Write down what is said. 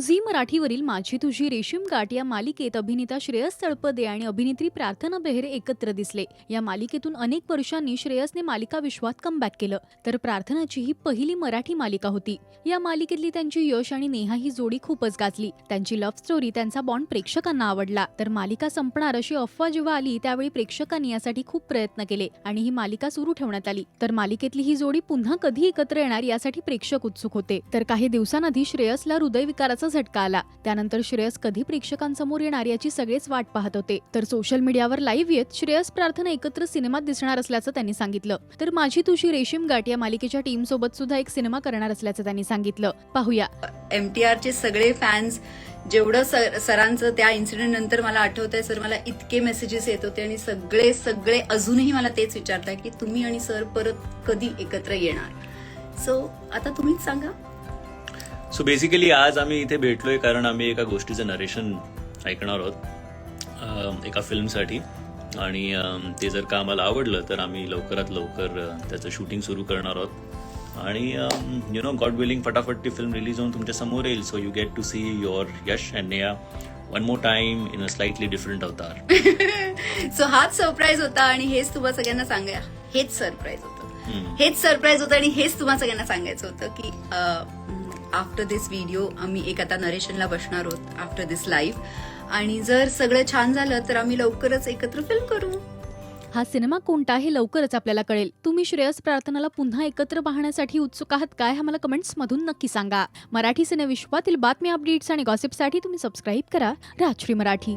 Zee मराठीवरील माझी तुझी रेशीम गाठ या मालिकेत अभिनेता श्रेयस तळपदे आणि अभिनेत्री प्रार्थना बेहरे एकत्र दिसले. या मालिकेतून अनेक वर्षांनी श्रेयसने मालिका विश्वात कमबॅक केलं. तर प्रार्थनाची ही पहिली मराठी मालिका होती. या मालिकेतली त्यांची यश आणि नेहा ही जोडी खूपच गाजली. त्यांची लव्ह स्टोरी त्यांचा बॉन्ड प्रेक्षकांना आवडला. तर मालिका संपणार अशी अफवा जेव्हा आली त्यावेळी प्रेक्षकांनी यासाठी खूप प्रयत्न केले आणि ही मालिका सुरू ठेवण्यात आली. तर मालिकेतली ही जोडी पुन्हा कधी एकत्र येणार यासाठी प्रेक्षक उत्सुक होते. तर काही दिवसांआधी श्रेयसला हृदयविकाराचा झटका आला. त्यानंतर श्रेयस कधी प्रेक्षकांसमोर येणार याची सगळेच वाट पाहत होते. तर सोशल मीडियावर लाईव्ह येत श्रेयस प्रार्थना एकत्र सिनेमात दिसणार असल्याचं त्यांनी सांगितलं. तर माझी तुझी रेशीम गाठ या मालिकेच्या टीम सोबत सुद्धा एक सिनेमा करणार असल्याचं त्यांनी सांगितलं. पाहूया. एम टी आरचे सगळे फॅन्स जेवढं सर सरांचं त्या इन्सिडेंट नंतर मला आठवतंय सर मला इतके मेसेजेस येत होते आणि सगळे सगळे अजूनही मला तेच विचारताय की तुम्ही आणि सर परत कधी एकत्र येणार? सो आता तुम्हीच सांगा. सो बेसिकली आज आम्ही इथे भेटलोय कारण आम्ही एका गोष्टीचं नरेशन ऐकणार आहोत. एका फिल्मसाठी आणि ते जर का आम्हाला आवडलं तर आम्ही लवकरात लवकर त्याचं शूटिंग सुरू करणार आहोत. आणि यु नो गॉड विलिंग फटाफट ती फिल्म रिलीज होऊन तुमच्यासमोर येईल. So you get to see your Yash and Neha one more time in a slightly different avatar so हाच सरप्राईज होता आणि हेच तुम्हाला सगळ्यांना सांगा हेच सरप्राईज होतं. हेच सरप्राईज होतं आणि हेच तुम्हाला सगळ्यांना सांगायचं होतं की आफ्टर दिस व्हिडिओ आम्ही एक आता नरेशनला बसणार आहोत आफ्टर दिस लाईव्ह आणि जर सगळं छान झालं तर आम्ही लवकरच एकत्र फिल्म करू. हा सिनेमा कोणता हे लवकरच आपल्याला कळेल. तुम्ही श्रेयस प्रार्थनाला पुन्हा एकत्र पाहण्यासाठी उत्सुक आहात काय हा मला कमेंट्स मधून नक्की सांगा. मराठी सिनेविश्वातील बातमी अपडेट्स आणि गॉसिपसाठी तुम्ही सबस्क्राईब करा. राजश्री मराठी.